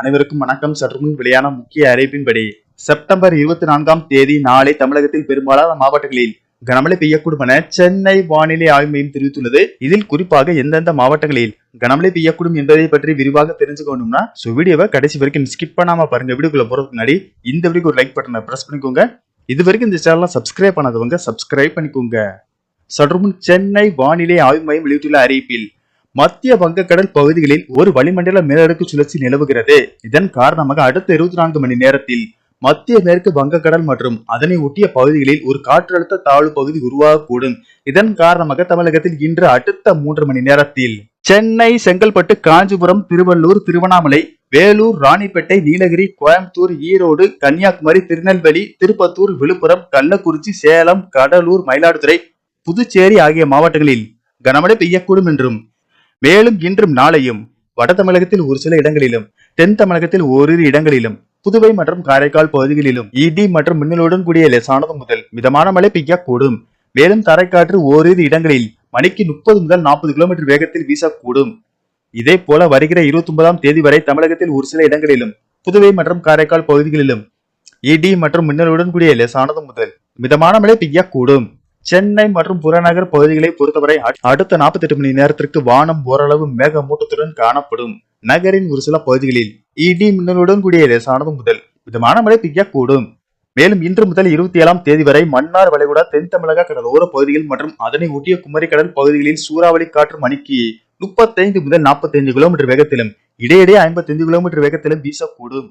அனைவருக்கும் வணக்கம். சற்று முன் வெளியான முக்கிய அறிவிப்பின்படி செப்டம்பர் இருபத்தி நான்காம் தேதி நாளை தமிழகத்தில் பெரும்பாலான மாவட்டங்களில் கனமழை பெய்யக்கூடும் என சென்னை வானிலை ஆய்வு மையம் தெரிவித்துள்ளது. இதில் குறிப்பாக எந்தெந்த மாவட்டங்களில் கனமழை பெய்யக்கூடும் என்பதை பற்றி விரிவாக தெரிஞ்சுக்கணும்னா ஸோ வீடியோவை கடைசி வரைக்கும் ஸ்கிப் பண்ணாம பாருங்க. வீடியோக்குள்ள போறதுக்கு முன்னாடி இந்த வீடியோக்கு ஒரு லைக் பட்டனை பிரஸ் பண்ணிக்கோங்க. இது வரைக்கும் இந்த சேனலை சப்ஸ்கிரைப் பண்ணாதவங்க சப்ஸ்கிரைப் பண்ணிக்கோங்க. சற்று முன் சென்னை வானிலை ஆய்வு மையம் வெளியிட்டுள்ள அறிவிப்பில் மத்திய வங்கக்கடல் பகுதிகளில் ஒரு வளிமண்டல மேலடுக்கு சுழற்சி நிலவுகிறது. இதன் காரணமாக அடுத்த இருபத்தி நான்கு மணி நேரத்தில் மத்திய மேற்கு வங்கக்கடல் மற்றும் அதனை ஒட்டிய பகுதிகளில் ஒரு காற்றழுத்த தாழ்வு பகுதி உருவாகக்கூடும். இதன் காரணமாக தமிழகத்தில் இன்று அடுத்த மூன்று மணி நேரத்தில் சென்னை செங்கல்பட்டு காஞ்சிபுரம் திருவள்ளூர் திருவண்ணாமலை வேலூர் ராணிப்பேட்டை நீலகிரி கோயம்புத்தூர் ஈரோடு கன்னியாகுமரி திருநெல்வேலி திருப்பத்தூர் விழுப்புரம் கள்ளக்குறிச்சி சேலம் கடலூர் மயிலாடுதுறை புதுச்சேரி ஆகிய மாவட்டங்களில் கனமழை பெய்யக்கூடும் என்றும் மேலும் இன்றும் நாளையும் வட தமிழகத்தில் ஒரு சில இடங்களிலும் தென் தமிழகத்தில் ஓரிரு இடங்களிலும் புதுவை மற்றும் காரைக்கால் பகுதிகளிலும் இடி மற்றும் மின்னலுடன் கூடிய லேசானது முதல் மிதமான மழை பெய்யக்கூடும். மேலும் தரைக்காற்று ஓரிரு இடங்களில் மணிக்கு முப்பது முதல் நாற்பது கிலோமீட்டர் வேகத்தில் வீசக்கூடும். இதே போல வருகிற இருபத்தி ஒன்பதாம் தேதி வரை தமிழகத்தில் ஒரு சில இடங்களிலும் புதுவை மற்றும் காரைக்கால் பகுதிகளிலும் இடி மற்றும் மின்னலுடன் கூடிய லேசானது முதல் மிதமான மழை பெய்யக்கூடும். சென்னை மற்றும் புறநகர் பகுதிகளை பொறுத்தவரை அடுத்த அடுத்த 48 மணி நேரத்திற்கு வானம் ஓரளவு மேகமூட்டத்துடன் காணப்படும். நகரின் ஒரு சில பகுதிகளில் இடி மின்னலுடன் கூடிய லேசானது முதல் மிதமான மழை பெய்யக்கூடும். மேலும் இன்று முதல் இருபத்தி ஏழாம் தேதி வரை மன்னார் வளைகுடா தென் தமிழக கடலோர பகுதிகள் மற்றும் அதனை ஒட்டிய குமரி கடல் பகுதிகளில் சூறாவளி காற்று மணிக்கு முப்பத்தைந்து முதல் 45 கிலோமீட்டர் வேகத்திலும் இடையிடையே 55 கிலோமீட்டர் வேகத்திலும் வீசக்கூடும்.